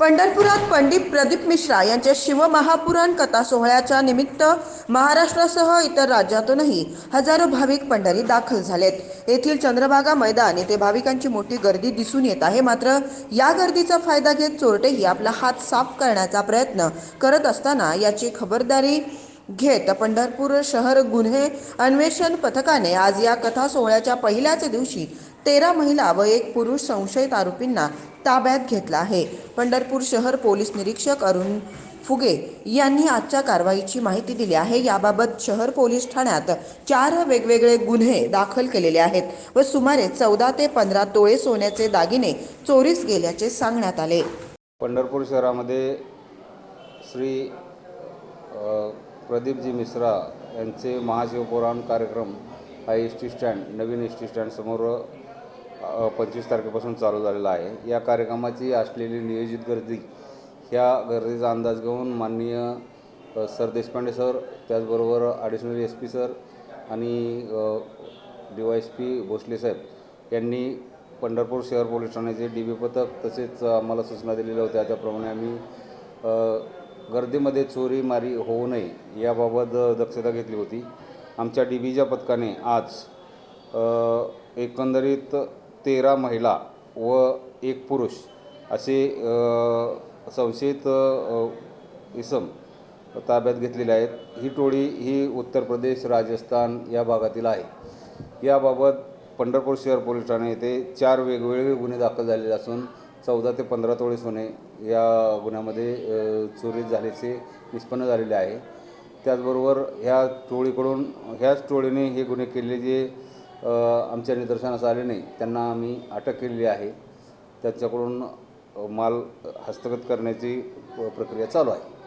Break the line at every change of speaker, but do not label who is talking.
पंढरपुरात पंडित प्रदीप मिश्रा यांच्या शिवमहापुराण कथा सोहळ्याच्या निमित्त महाराष्ट्रासह इतर राज्यातूनही हजारो भाविक पंढरी दाखल झालेत. येथील चंद्रभागा मैदान येथे भाविकांची मोठी गर्दी दिसून येत आहे. मात्र या गर्दीचा फायदा घेत चोरटेही आपला हात साफ करण्याचा प्रयत्न करत असताना याची खबरदारी घेत पंढरपूर शहर गुन्हे अन्वेषण पथकाने आज या कथा सोहळ्याच्या पहिल्याच दिवशी तेरा महिला व एक पुरुष संशयित आरोपींना ताब्यात घेतला आहे. पंढरपूर शहर पोलीस निरीक्षक अरुण फुगे यांनी आजच्या कारवाईची माहिती दिली आहे. याबाबत शहर पोलीस ठाण्यात चार वेगवेगळे गुन्हे दाखल केलेले आहेत व सुमारे चौदा ते पंधरा तोळे सोन्याचे दागिने चोरीस गेल्याचे सांगण्यात आले.
पंढरपूर शहरामध्ये श्री प्रदीपजी मिश्रा यांचे महाशिवपुराण कार्यक्रम हा एस टी स्टँड नवीन एस टी स्टँडसमोर पंचवीस तारखेपासून चालू झालेला आहे. या कार्यक्रमाची असलेली नियोजित गर्दी ह्या गर्दीचा अंदाज घेऊन माननीय सर देशपांडे सर त्याचबरोबर ॲडिशनल एस पी सर आणि D Y S P Bhosale साहेब यांनी पंढरपूर शहर पोलीस ठाण्याचे डी बी पथक तसेच आम्हाला सूचना दिलेल्या होत्या. त्याप्रमाणे आम्ही गर्दीमध्ये चोरी मारी होऊ नये याबाबत दक्षता घेतली होती. आमच्या डी बीच्या पथकाने आज एकंदरीत तेरा महिला व एक पुरुष असे संशयित इसम ताब्यात घेतलेले आहेत. ही टोळी ही उत्तर प्रदेश राजस्थान या भागातील आहे. याबाबत पंढरपूर शहर पोलीस ठाणे येथे चार वेगवेगळे गुन्हे दाखल झालेले असून चौदा ते पंधरा तोळे सोने या गुन्ह्यामध्ये चोरी झाल्याचे निष्पन्न झालेले आहे. त्याचबरोबर ह्या टोळीकडून ह्याच टोळीने हे गुन्हे केले जे आमच्या निदर्शनास आले नाही. त्यांना आम्ही अटक केलेली आहे. त्याच्याकडून माल हस्तगत करण्याची प्रक्रिया चालू आहे.